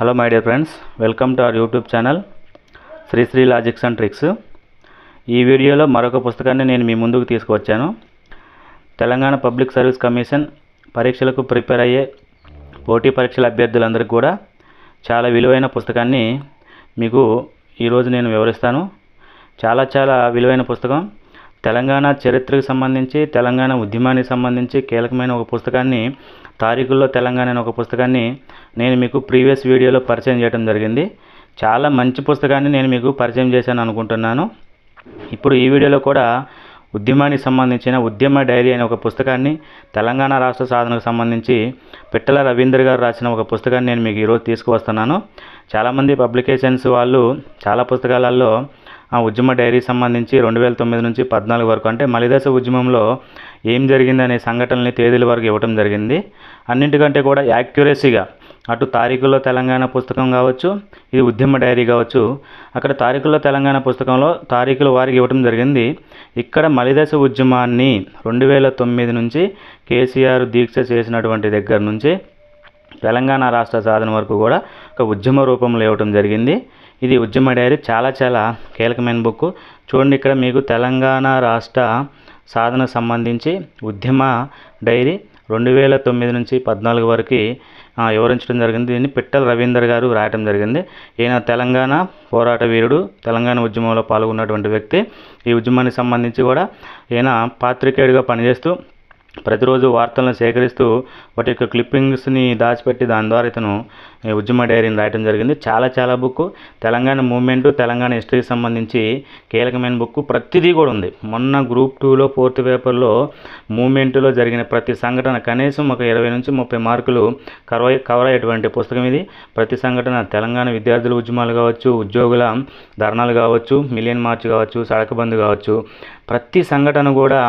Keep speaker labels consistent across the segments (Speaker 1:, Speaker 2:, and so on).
Speaker 1: Hello my dear friends welcome to our YouTube channel Sri Sri logics and tricks ఈ వీడియోలో మరొక పుస్తకాన్ని నేను మీ ముందుకు తీసుకువచ్చాను. తెలంగాణ పబ్లిక్ సర్వీస్ కమిషన్ పరీక్షలకు ప్రిపేర్ అయ్యే పోటీ పరీక్షల అభ్యర్థులందరికీ కూడా చాలా విలువైన పుస్తకాన్ని మీకు ఈరోజు నేను వివరిస్తాను. చాలా చాలా విలువైన పుస్తకం. తెలంగాణ చరిత్రకు సంబంధించి తెలంగాణ ఉద్యమానికి సంబంధించి కీలకమైన ఒక పుస్తకాన్ని తారీఖుల్లో తెలంగాణ అనే ఒక పుస్తకాన్ని నేను మీకు ప్రీవియస్ వీడియోలో పరిచయం చేయడం జరిగింది. చాలా మంచి పుస్తకాన్ని నేను మీకు పరిచయం చేశాను అనుకుంటున్నాను. ఇప్పుడు ఈ వీడియోలో కూడా ఉద్యమానికి సంబంధించిన ఉద్యమ డైరీ అనే ఒక పుస్తకాన్ని తెలంగాణ రాష్ట్ర సాధనకు సంబంధించి పిట్టల రవీంద్ర గారు రాసిన ఒక పుస్తకాన్ని నేను మీకు ఈరోజు తీసుకువస్తున్నాను. చాలామంది పబ్లికేషన్స్ వాళ్ళు చాలా పుస్తకాలలో ఆ ఉద్యమ డైరీ సంబంధించి రెండు వేల తొమ్మిది నుంచి పద్నాలుగు వరకు అంటే మలిదశ ఉద్యమంలో ఏం జరిగిందనే సంఘటనల్ని తేదీల వరకు ఇవ్వటం జరిగింది. అన్నింటికంటే కూడా యాక్యురసీగా అటు తారీఖుల్లో తెలంగాణ పుస్తకం కావచ్చు ఇది ఉద్యమ డైరీ కావచ్చు. అక్కడ తారీఖుల్లో తెలంగాణ పుస్తకంలో తారీఖులు వారికి ఇవ్వటం జరిగింది. ఇక్కడ మలిదశ ఉద్యమాన్ని రెండు వేల తొమ్మిది నుంచి కేసీఆర్ దీక్ష చేసినటువంటి దగ్గర నుంచి తెలంగాణ రాష్ట్ర సాధన వరకు కూడా ఒక ఉద్యమ రూపంలో ఇవ్వటం జరిగింది. ఇది ఉద్యమ డైరీ చాలా చాలా కీలకమైన బుక్. చూడండి ఇక్కడ మీకు తెలంగాణ రాష్ట్ర సాధన సంబంధించి ఉద్యమ డైరీ రెండు వేల తొమ్మిది నుంచి పద్నాలుగు వరకు వివరించడం జరిగింది. దీన్ని పిట్టల రవీందర్ గారు రాయటం జరిగింది. ఈయన తెలంగాణ పోరాట వీరుడు తెలంగాణ ఉద్యమంలో పాల్గొన్నటువంటి వ్యక్తి. ఈ ఉద్యమానికి సంబంధించి కూడా ఈయన పాత్రికేయుడిగా పనిచేస్తూ ప్రతిరోజు వార్తలను సేకరిస్తూ వాటి యొక్క క్లిప్పింగ్స్ని దాచిపెట్టి దాని ద్వారా ఇతను ఉద్యమ డైరీని రాయటం జరిగింది. చాలా చాలా బుక్ తెలంగాణ మూమెంట్ తెలంగాణ హిస్టరీకి సంబంధించి కీలకమైన బుక్ ప్రతిదీ కూడా ఉంది. మొన్న గ్రూప్ టూలో ఫోర్త్ పేపర్లో మూమెంట్లో జరిగిన ప్రతి సంఘటన కనీసం ఒక ఇరవై నుంచి ముప్పై మార్కులు కవర్ కవర్ అయ్యేటువంటి పుస్తకం ఇది. ప్రతి సంఘటన తెలంగాణ విద్యార్థుల ఉద్యమాలు కావచ్చు ఉద్యోగుల ధర్నాలు కావచ్చు మిలియన్ మార్చ్ కావచ్చు సడక బంద్ కావచ్చు ప్రతి సంఘటన కూడా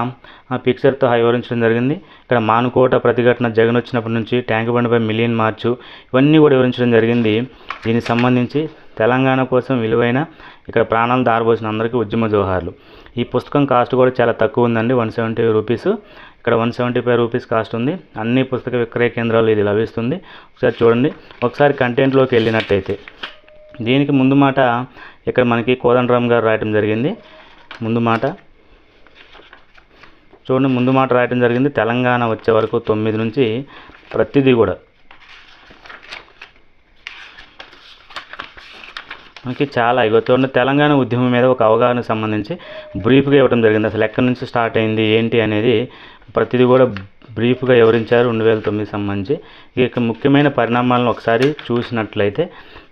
Speaker 1: ఆ పిక్చర్తో వివరించడం జరిగింది. ఇక్కడ మానుకోట ప్రతిఘటన జగన్ వచ్చినప్పటి నుంచి ట్యాంక్ బండిపై మిలియన్ మార్చు ఇవన్నీ కూడా వివరించడం జరిగింది. దీనికి సంబంధించి తెలంగాణ కోసం విలువైన ఇక్కడ ప్రాణాలు దారబోసిన అందరికీ ఉద్యమ జోహార్లు. ఈ పుస్తకం కాస్ట్ కూడా చాలా తక్కువ ఉందండి. One seventy rupees. ఇక్కడ one seventy five rupees cost ఉంది. అన్ని పుస్తక విక్రయ కేంద్రాలు ఇది లభిస్తుంది. ఒకసారి చూడండి. ఒకసారి కంటెంట్లోకి వెళ్ళినట్టయితే. దీనికి ముందు మాట ఇక్కడ మనకి కోదండరామ్ గారు రాయటం జరిగింది. ముందు మాట చూడండి ముందు మాట రాయటం జరిగింది. తెలంగాణ వచ్చే వరకు తొమ్మిది నుంచి ప్రతిదీ కూడా. మనకి చాలా ఇగో చూడండి తెలంగాణ ఉద్యమం మీద ఒక అవగాహన సంబంధించి బ్రీఫ్గా ఇవ్వడం జరిగింది. అసలు ఎక్కడి నుంచి స్టార్ట్ అయింది ఏంటి అనేది ప్రతిదీ కూడా బ్రీఫ్గా వివరించారు. రెండు వేల తొమ్మిది సంబంధించి. ఇక ముఖ్యమైన పరిణామాలను ఒకసారి చూసినట్లయితే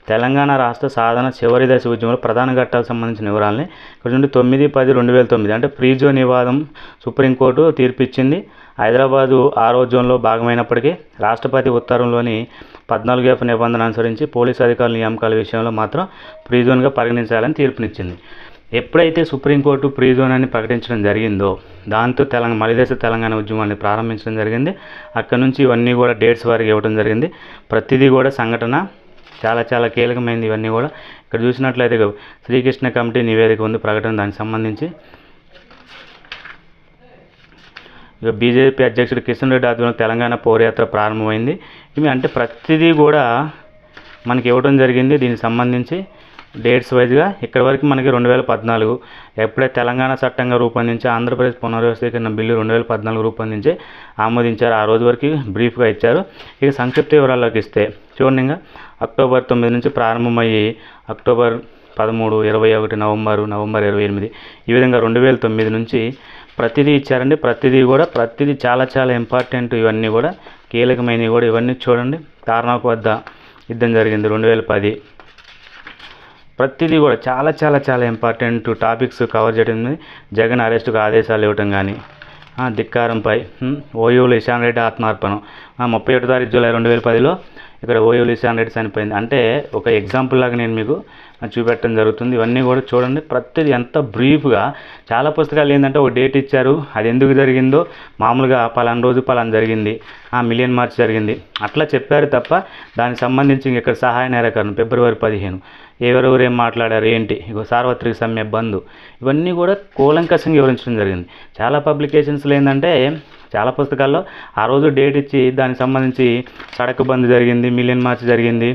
Speaker 1: తెలంగాణ రాష్ట్ర సాధన చివరి దశ ఉద్యమంలో ప్రధాన ఘట్టాలకు సంబంధించిన వివరాలని ఇక్కడ నుండి తొమ్మిది పది రెండు వేల తొమ్మిది అంటే ప్రీ జోన్ వివాదం సుప్రీంకోర్టు తీర్పిచ్చింది. హైదరాబాదు ఆరో జోన్లో భాగమైనప్పటికీ రాష్ట్రపతి ఉత్తర్వులోని పద్నాలుగు ఎఫ్ నిబంధన అనుసరించి పోలీసు అధికారుల నియామకాల విషయంలో మాత్రం ప్రీ జోన్గా పరిగణించాలని తీర్పునిచ్చింది. ఎప్పుడైతే సుప్రీంకోర్టు ప్రీ జోన్ అని ప్రకటించడం జరిగిందో దాంతో తెలంగాణ మలిదేశ తెలంగాణ ఉద్యమాన్ని ప్రారంభించడం జరిగింది. అక్కడ నుంచి ఇవన్నీ కూడా డేట్స్ వారికి ఇవ్వడం జరిగింది. ప్రతిదీ కూడా సంఘటన చాలా చాలా కీలకమైనది ఇవన్నీ కూడా. ఇక్కడ చూసినట్లయితే శ్రీకృష్ణ కమిటీ నివేదిక ఉంది ప్రకటన దానికి సంబంధించి. ఇక బీజేపీ అధ్యక్షుడు కిషన్ రెడ్డి ఆధ్వర్యంలో తెలంగాణ పౌరయాత్ర ప్రారంభమైంది. ఇవి అంటే ప్రతిదీ కూడా మనకి ఇవ్వడం జరిగింది. దీనికి సంబంధించి డేట్స్ వైజ్గా ఇక్కడ వరకు మనకి రెండు వేల పద్నాలుగు ఎప్పుడే తెలంగాణ చట్టంగా రూపొందించి ఆంధ్రప్రదేశ్ పునర్వ్యవస్థీకరణ బిల్లు రెండు వేల పద్నాలుగు రూపొందించి ఆమోదించారు. ఆ రోజు వరకు బ్రీఫ్గా ఇచ్చారు. ఇక సంక్షిప్త వివరాల్లోకి ఇస్తే చూడండి ఇంకా. అక్టోబర్ తొమ్మిది నుంచి ప్రారంభమయ్యి అక్టోబర్ పదమూడు ఇరవై ఒకటి నవంబరు నవంబర్ ఇరవై ఎనిమిది ఈ విధంగా రెండు వేల తొమ్మిది నుంచి ప్రతిదీ ఇచ్చారండి. ప్రతిదీ కూడా ప్రతిదీ చాలా చాలా ఇంపార్టెంట్ ఇవన్నీ కూడా కీలకమైనవి కూడా ఇవన్నీ చూడండి. తార్నాకు వద్ద యుద్ధం జరిగింది రెండు వేల పది ప్రతిదీ కూడా చాలా చాలా చాలా ఇంపార్టెంట్ టాపిక్స్ కవర్ చేయడం జగన్ అరెస్టుకు ఆదేశాలు ఇవ్వటం కానీ ధిక్కారంపై ఓయూలు ఇషాన్ రెడ్డి ఆత్మార్పణం. ముప్పై ఒకటి తారీఖు జూలై రెండు వేల పదిలో ఇక్కడ ఓయూలు హండ్రెడ్ చనిపోయింది అంటే ఒక ఎగ్జాంపుల్ లాగా నేను మీకు చూపెట్టడం జరుగుతుంది. ఇవన్నీ కూడా చూడండి. ప్రతిదీ ఎంత బ్రీఫ్గా. చాలా పుస్తకాలు ఏంటంటే ఒక డేట్ ఇచ్చారు. అది ఎందుకు జరిగిందో మామూలుగా పలానా రోజు పలానా జరిగింది. ఆ మిలియన్ మార్చ్ జరిగింది. అట్లా చెప్పారు తప్ప దానికి సంబంధించి ఇక్కడ సహాయ నిరాకరణ ఫిబ్రవరి పదిహేను. ఎవరెవరు ఏం మాట్లాడారు ఏంటి? ఇగో సార్వత్రిక సమ్మె బంధు. ఇవన్నీ కూడా కూలంకషంగా వివరించడం జరిగింది. చాలా పబ్లికేషన్స్లో ఏంటంటే చాలా పుస్తకాల్లో. ఆ రోజు డేట్ ఇచ్చి దానికి సంబంధించి సడక్ బంద్ జరిగింది మిలియన్ మార్చ్ జరిగింది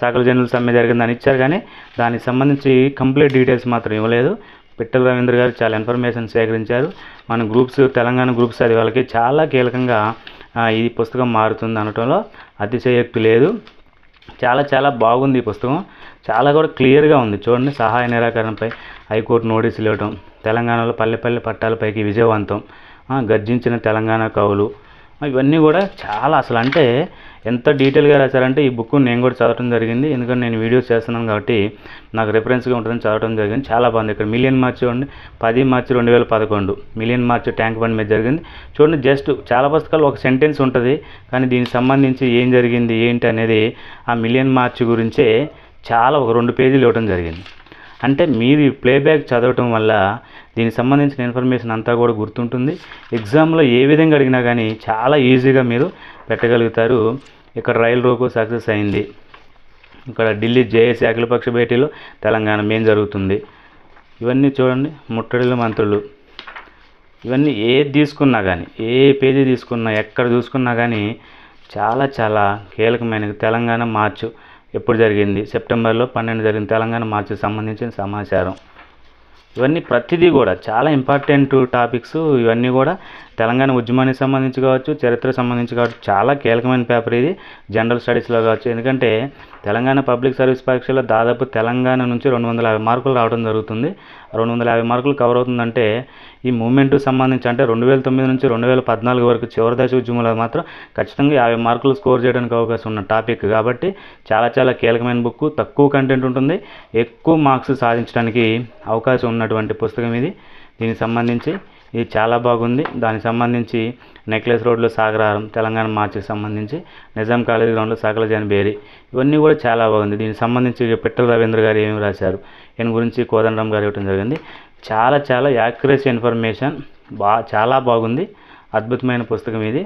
Speaker 1: సకల జనుల సమ్మె జరిగింది అని ఇచ్చారు కానీ దానికి సంబంధించి కంప్లీట్ డీటెయిల్స్ మాత్రం ఇవ్వలేదు. పిట్టల రవీంద్ర గారు చాలా ఇన్ఫర్మేషన్ సేకరించారు. మన గ్రూప్స్ తెలంగాణ గ్రూప్స్ అది వాళ్ళకి చాలా కీలకంగా ఈ పుస్తకం మారుతుంది అనటంలో అతిశయోక్తి లేదు. చాలా చాలా బాగుంది ఈ పుస్తకం. చాలా కూడా క్లియర్గా ఉంది. చూడండి సహాయ నిరాకరణపై హైకోర్టు నోటీసులు ఇవ్వడం తెలంగాణలో పల్లెపల్లి పట్టాలపైకి విజయవంతం. గర్జించిన తెలంగాణ కవులు. ఇవన్నీ కూడా చాలా అసలు అంటే ఎంత డీటెయిల్గా రాశారంటే ఈ బుక్ నేను కూడా చదవడం జరిగింది. ఎందుకంటే నేను వీడియోస్ చేస్తున్నాను కాబట్టి నాకు రెఫరెన్స్గా ఉంటుందని చదవడం జరిగింది. చాలా బాగుంది. ఇక్కడ మిలియన్ మార్చ్ చూడండి. పది మార్చి రెండు వేల పదకొండు. మిలియన్ మార్చ్ ట్యాంక్ బండ్ మీద జరిగింది. చూడండి జస్ట్ చాలా పుస్తకాలు ఒక సెంటెన్స్ ఉంటుంది. కానీ దీనికి సంబంధించి ఏం జరిగింది ఏంటి అనేది ఆ మిలియన్ మార్చ్ గురించే చాలా ఒక రెండు పేజీలు ఇవ్వడం జరిగింది. అంటే మీరు ఈ ప్లేబ్యాక్ చదవటం వల్ల దీనికి సంబంధించిన ఇన్ఫర్మేషన్ అంతా కూడా గుర్తుంటుంది. ఎగ్జామ్లో ఏ విధంగా అడిగినా కానీ చాలా ఈజీగా మీరు పెట్టగలుగుతారు. ఇక్కడ రైలు రోకో సక్సెస్ అయింది. ఇక్కడ ఢిల్లీ జేఏసీ అఖిలపక్ష భేటీలో తెలంగాణ మేం జరుగుతుంది. ఇవన్నీ చూడండి ముట్టడిలు మంత్రులు. ఇవన్నీ ఏది తీసుకున్నా కానీ ఏ పేజీ తీసుకున్నా ఎక్కడ చూసుకున్నా కానీ చాలా చాలా కీలకమైనది తెలంగాణ మార్చు. ఎప్పుడు జరిగింది? సెప్టెంబర్లో పన్నెండు జరిగిన తెలంగాణ మార్చికి సంబంధించిన సమాచారం. ఇవన్నీ ప్రతిదీ కూడా చాలా ఇంపార్టెంట్ టాపిక్స్. ఇవన్నీ కూడా తెలంగాణ ఉద్యమానికి సంబంధించి కావచ్చు చరిత్ర సంబంధించి కావచ్చు చాలా కీలకమైన పేపర్ ఇది. జనరల్ స్టడీస్లో కావచ్చు. ఎందుకంటే తెలంగాణ పబ్లిక్ సర్వీస్ పరీక్షలో దాదాపు తెలంగాణ నుంచి రెండు వందల యాభై మార్కులు రావడం జరుగుతుంది. రెండు వందల యాభై మార్కులు కవర్ అవుతుందంటే ఈ మూమెంట్కి సంబంధించి అంటే రెండు వేల తొమ్మిది నుంచి రెండు వేల పద్నాలుగు వరకు చివరి దశ ఉద్యమంలో మాత్రం ఖచ్చితంగా యాభై మార్కులు స్కోర్ చేయడానికి అవకాశం ఉన్న టాపిక్. కాబట్టి చాలా చాలా కీలకమైన బుక్ తక్కువ కంటెంట్ ఉంటుంది. ఎక్కువ మార్క్స్ సాధించడానికి అవకాశం ఉన్నటువంటి పుస్తకం ఇది. దీనికి సంబంధించి ఇది చాలా బాగుంది. దానికి సంబంధించి నెక్లెస్ రోడ్లో సాగరారం తెలంగాణ మార్చికి సంబంధించి నిజాం కాలేజ్ గ్రౌండ్లో సకల జనబేరి ఇవన్నీ కూడా చాలా బాగుంది. దీనికి సంబంధించి పిట్టల రవీంద్ర గారు ఏమి రాశారు? ఈయన గురించి కోదండరామ్ గారు ఇవ్వడం జరిగింది. చాలా చాలా యాక్యురసీ ఇన్ఫర్మేషన్ బా చాలా బాగుంది. అద్భుతమైన పుస్తకం ఇది.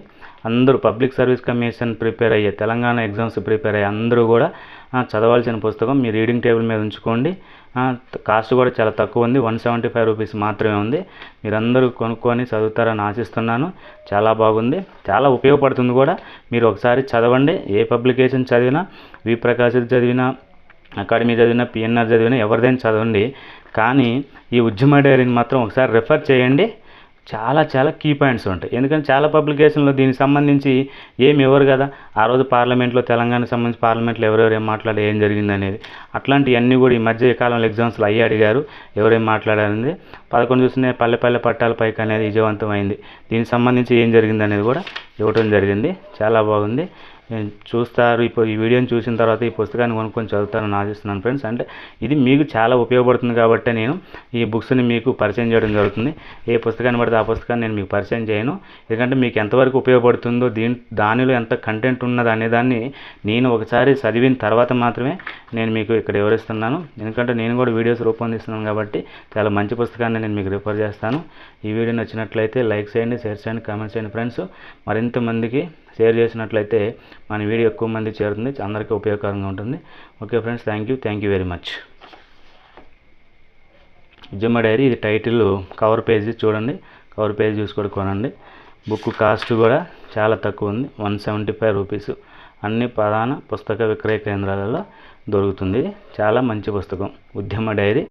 Speaker 1: అందరూ పబ్లిక్ సర్వీస్ కమిషన్ ప్రిపేర్ అయ్యే తెలంగాణ ఎగ్జామ్స్ ప్రిపేర్ అయ్యే అందరూ కూడా చదవాల్సిన పుస్తకం మీ రీడింగ్ టేబుల్ మీద ఉంచుకోండి. కాస్ట్ కూడా చాలా తక్కువ ఉంది. వన్ సెవెంటీ ఫైవ్ రూపీస్ మాత్రమే ఉంది. మీరందరూ కొనుక్కొని చదువుతారని ఆశిస్తున్నాను. చాలా బాగుంది. చాలా ఉపయోగపడుతుంది కూడా. మీరు ఒకసారి చదవండి. ఏ పబ్లికేషన్ చదివినా వి ప్రకాశ్ చదివినా అకాడమీ చదివినా పిఎన్ఆర్ చదివినా ఎవరిదైనా చదవండి. కానీ ఈ ఉద్యమ డైరీని మాత్రం ఒకసారి రెఫర్ చేయండి. చాలా చాలా కీ పాయింట్స్ ఉంటాయి. ఎందుకంటే చాలా పబ్లికేషన్లో దీనికి సంబంధించి ఏమి ఇవ్వరు కదా. ఆ రోజు పార్లమెంట్లో తెలంగాణకు సంబంధించి పార్లమెంట్లో ఎవరెవరు ఏం మాట్లాడే ఏం జరిగింది అనేది. అట్లాంటివన్నీ కూడా ఈ మధ్య కాలంలో ఎగ్జామ్స్లో అయ్యి అడిగారు ఎవరేం మాట్లాడారనేది పదకొండు చూసిన పల్లె పల్లె పట్టాల పైకి అనేది విజయవంతం అయింది దీనికి సంబంధించి ఏం జరిగింది అనేది కూడా ఇవ్వటం జరిగింది. చాలా బాగుంది. చూస్తారు. ఇప్పుడు ఈ వీడియోని చూసిన తర్వాత ఈ పుస్తకాన్ని కొనుక్కొని చదువుతారని ఆశిస్తున్నాను ఫ్రెండ్స్. అంటే ఇది మీకు చాలా ఉపయోగపడుతుంది కాబట్టి నేను ఈ బుక్స్ని మీకు పరిచయం చేయడం జరుగుతుంది. ఏ పుస్తకాన్ని పడితే ఆ పుస్తకాన్ని నేను మీకు పరిచయం చేయను. ఎందుకంటే మీకు ఎంతవరకు ఉపయోగపడుతుందో దీని దానిలో ఎంత కంటెంట్ ఉన్నది అనే దాన్ని నేను ఒకసారి చదివిన తర్వాత మాత్రమే నేను మీకు ఇక్కడ వివరిస్తున్నాను. ఎందుకంటే నేను కూడా వీడియోస్ రూపొందిస్తున్నాను కాబట్టి చాలా మంచి పుస్తకాన్ని నేను మీకు రిఫర్ చేస్తాను. ఈ వీడియో నచ్చినట్లయితే లైక్ చేయండి షేర్ చేయండి కామెంట్ చేయండి ఫ్రెండ్స్. మరింత మందికి షేర్ చేసినట్లయితే మన వీడియో ఎక్కువ మంది చేరుతుంది అందరికీ ఉపయోగకరంగా ఉంటుంది. Okay friends thank you thank you very much ఉద్యమ డైరీ ఇది టైటిల్ కవర్ పేజీ చూడండి కవర్ పేజీ చూసి కూడా కొనండి. బుక్ కాస్ట్ కూడా చాలా తక్కువ ఉంది వన్ సెవెంటీ ఫైవ్ రూపీస్ అన్ని ప్రధాన పుస్తక విక్రయ కేంద్రాలలో దొరుకుతుంది. చాలా మంచి పుస్తకం ఉద్యమ డైరీ.